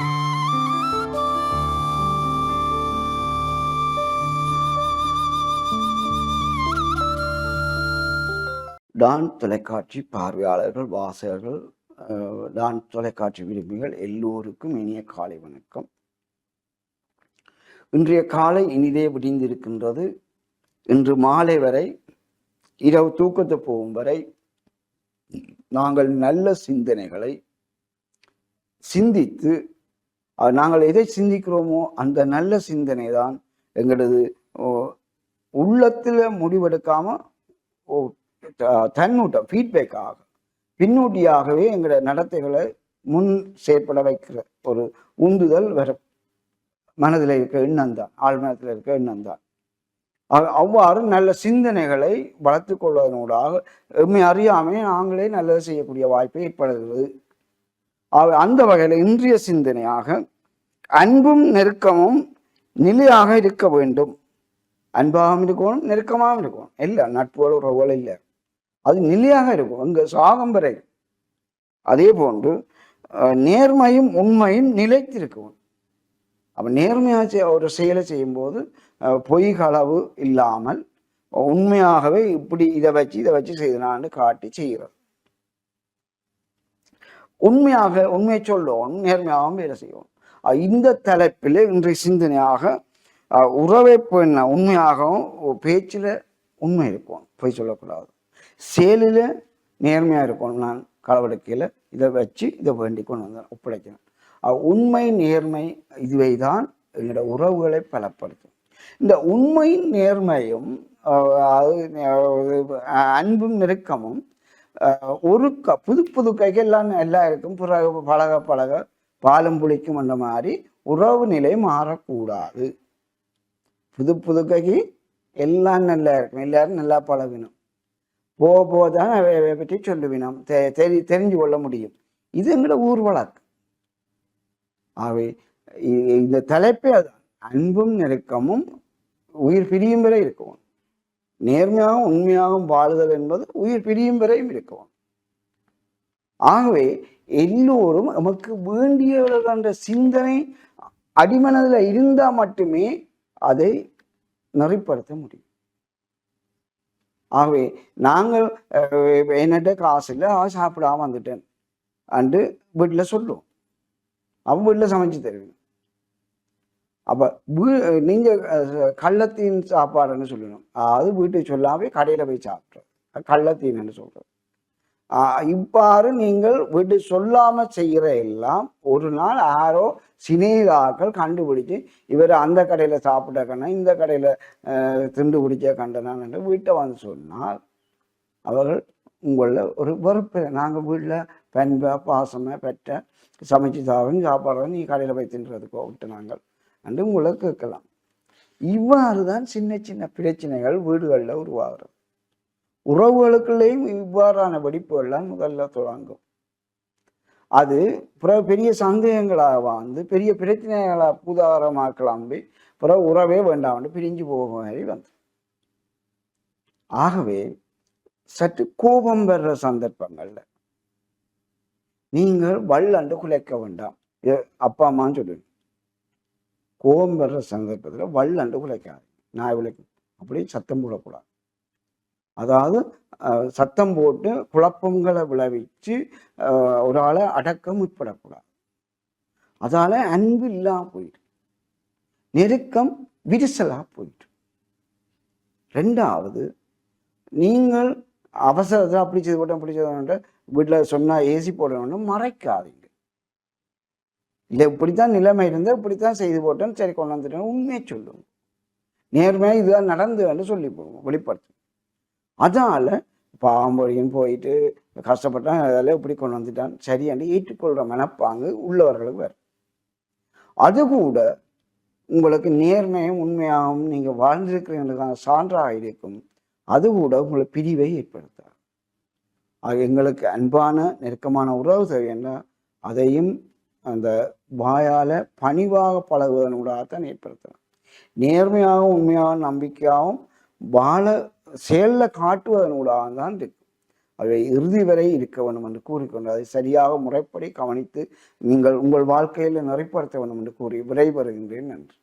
Don தொலைக்காட்சி பார்வையாளர்கள் வாசகர்கள் டான் தொலைக்காட்சி விரும்பிகள் எல்லோருக்கும் இனிய காலை வணக்கம். இன்றைய காலை இனிதே விடிந்திருக்கின்றது. இன்று மாலை வரை இரவு தூக்கத்து போகும் வரை நாங்கள் நல்ல சிந்தனைகளை சிந்தித்து நாங்கள் எதை சிந்திக்கிறோமோ அந்த நல்ல சிந்தனை தான் எங்களது உள்ளத்தில் முடிவெடுக்காம ஓ, த- தன்னூட்டம் ஃபீட்பேக்காக பின்னூட்டியாகவே எங்களோட நடத்தைகளை முன் செயற்பட வைக்கிற ஒரு உந்துதல் வரும் மனதில் இருக்க எண்ணம் தான் ஆழ் மனத்தில் இருக்க எண்ணம் தான் அவ்வாறு நல்ல சிந்தனைகளை வளர்த்து கொள்வதனூடாக எம்மை அறியாமே நாங்களே நல்லது செய்யக்கூடிய வாய்ப்பு ஏற்படுகிறது. அந்த வகையில் இன்றைய சிந்தனையாக அன்பும் நெருக்கமும் நிலையாக இருக்க வேண்டும். அன்பாகவும் இருக்கணும் நெருக்கமாகவும் இருக்கணும். இல்லை நட்புகள் உறவுகள் இல்லை. அது நிலையாக இருக்கும். அங்க சாகம் வரை. அதே போன்று நேர்மையும் உண்மையும் நிலைத்திருக்கும். அப்ப நேர்மையாக செய்- ஒரு செயலை செய்யும்போது பொய்களவு பொய் களவு இல்லாமல் உண்மையாகவே இப்படி இதை வச்சு இதை வச்சு செய்தனான்னு காட்டி செய்கிறது உண்மையாக உண்மையை சொல்லணும் நேர்மையாகவும் வேலை செய்யணும் இந்த தலைப்பில் இன்றைய சிந்தனையாக உறவை பெண்ண உண்மையாகவும் பேச்சில் உண்மை இருக்கும். பொய் சொல்லக்கூடாது. செயலில் நேர்மையாக இருக்கும். நான் களவெடுக்கையில் இதை வச்சு இதை வேண்டி கொண்டு வந்தேன் ஒப்படைக்கிறேன். உண்மை நேர்மை இதுவை தான் என்னோட உறவுகளை பலப்படுத்தும். இந்த உண்மை நேர்மையும் அது அன்பும் நெருக்கமும் ஒரு க புது புது கைகள்லாம் எல்லாம் இருக்கும் பிறகு பழக பழக பாலும் புளிக்கும் அந்த மாதிரி உறவு நிலை மாறக்கூடாது. புது புதுக்ககி எல்லாம் நல்லா இருக்கும். எல்லாரும் நல்லா பழகணும். போக போக தான் அவை பற்றி சொல்லுவினோம். தெ தெரி தெரிஞ்சு கொள்ள முடியும். இது எங்களோட ஊர் வழக்கு ஆகவே இந்த தலைப்பே அதுதான் அன்பும் நெருக்கமும் உயிர் பிரியும் வரை இருக்கும். நேர்மையாகவும் உண்மையாகவும் வாழுதல் என்பது உயிர் பிரியும் வரையும் இருக்கும். ஆகவே எல்லோரும் நமக்கு வேண்டியவர்கள் என்ற சிந்தனை அடிமனதில் இருந்தால் மட்டுமே அதை நெறிப்படுத்த முடியும். ஆகவே நாங்கள் என்னட்ட காசு இல்லை ஆ சாப்பிடாம வந்துட்டேன். அண்டு வீட்டில் சொல்லுவோம். அவன் வீட்டில் சமைச்சு தருவீங்க அப்போ வீ நீங்கள் கள்ளத்தீன் சாப்பாடுன்னு சொல்லணும். அது வீட்டுக்கு சொல்லாமல் கடையில் போய் சாப்பிட்றது கள்ளத்தீன்னு சொல்கிறது இவ்வாறு நீங்கள் விட்டு சொல்லாம செய்கிற எல்லாம் ஒரு நாள் யாரோ சினேகாக்கள் கண்டுபிடிச்சு இவர் அந்த கடையில் சாப்பிட்ட கண்ணா இந்த கடையில் திண்டு பிடிச்ச கண்டனான் என்று வீட்டை வந்து சொன்னால் அவர்கள் உங்களில் ஒரு வெறுப்பு. நாங்கள் வீட்டில் பண்பா பாசமாக பெற்ற சமைச்சு சாப்பிடும் சாப்பாடு நீ கடையில் போய் தின்றதுக்கோ விட்டு நாங்கள் என்று உங்களை கேட்கலாம். இவ்வாறு தான் சின்ன சின்ன பிரச்சனைகள் வீடுகளில் உருவாகிறது. உறவுகளுக்குள்ளேயும் இவ்வாறான வெடிப்புகள்லாம் முதல்ல தொடங்கும். அது பிற பெரிய சந்தேகங்களாக வந்து பெரிய பிரச்சனைகளாக பூதாகரமாக பிற உறவே வேண்டாம்னு பிரிஞ்சு போக மாதிரி வந்து ஆகவே சற்று கோபம் பெற சந்தர்ப்பங்கள்ல நீங்கள் வள்ளண்டு குலைக்க வேண்டாம். அப்பா அம்மான்னு சொல்லுங்க. கோபம் வர்ற சந்தர்ப்பத்தில் வள்ளண்டு குலைக்காது நான் விளக்கு அப்படி சத்தம் போடக்கூடாது. அதாவது சத்தம் போட்டு குழப்பங்களை விளைவிச்சு ஒரு ஆளை அடக்க முற்படக்கூடாது அதால அன்பு இல்லாமல் போயிடும். நெருக்கம் விரிசலா போயிடும். ரெண்டாவது நீங்கள் அவசரத்தை அப்படி செய்து போட்டோம் அப்படி செய்து வீட்டில் சொன்னால் ஏசி போடணும்னு மறைக்காதீங்க. இல்லை இப்படித்தான் நிலைமை இருந்தால் இப்படித்தான் செய்து போட்டேன் சரி கொண்டு வந்துட்டேன் உண்மையை சொல்லுங்க. நேர்மையாக இதுதான் நடந்து சொல்லி போடுவோம் வெளிப்படுத்தும் அதனால் பாம்பொழியன் போயிட்டு கஷ்டப்பட்டான் அதில் இப்படி கொண்டு வந்துட்டான்? சரியாண்டு ஏற்றுக்கொள்கிற மனப்பாங்கு உள்ளவர்களுக்கு வேறு அது கூட உங்களுக்கு நேர்மையும் உண்மையாகவும் நீங்கள் வாழ்ந்திருக்கிறீங்களுக்கான சான்றாக இருக்கும். அது கூட உங்களை பிரிவை ஏற்படுத்தாது அது எங்களுக்கு அன்பான நெருக்கமான உறவு தேவைன்னா அதையும் அந்த வாயால் பணிவாக பழகுவதன் உடாக தான் ஏற்படுத்தலாம். நேர்மையாகவும் உண்மையாகவும் நம்பிக்கையாகவும் வாழ செயலில் காட்டுவதனூடாக தான் இருக்கு. அவை இறுதி வரை இருக்க வேண்டும் என்று கூறிக்கொண்டு அதை சரியாக முறைப்படி கவனித்து நீங்கள் உங்கள் வாழ்க்கையில் நிறைப்படுத்த வேண்டும் என்று கூறி விடைபெறுகின்றேன். நன்றி.